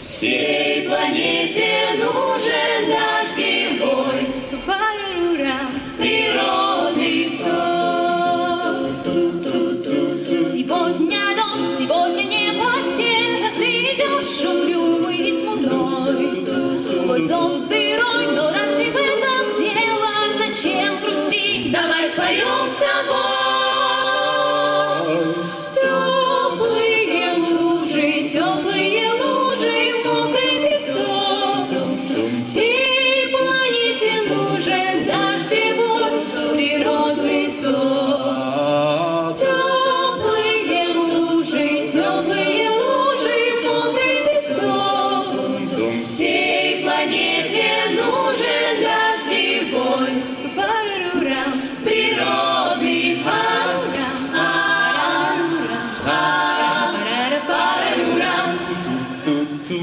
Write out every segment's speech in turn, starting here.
Всей планете нужен дождевой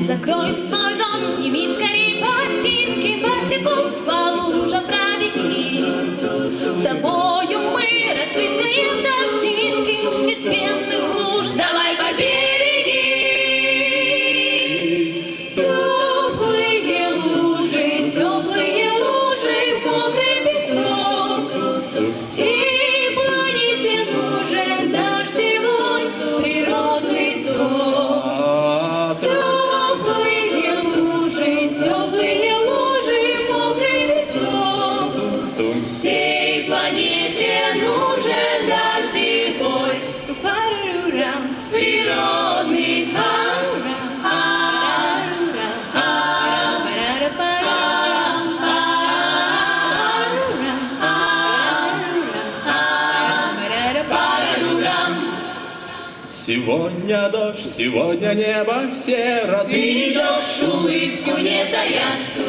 Закрой свой зонт, сними скорей ботинки, босиком по лужам пробегись. С тобою мы распрыскаем дождинки из пенных луж. Давай побереги. Теплые лужи, теплые лужи, мокрый песок. Всей планете нужен песок. Всей планете нужен дождевой Парарурам, природный парарурам. Сегодня дождь, сегодня небо серо, Ты идешь улыбку не тая.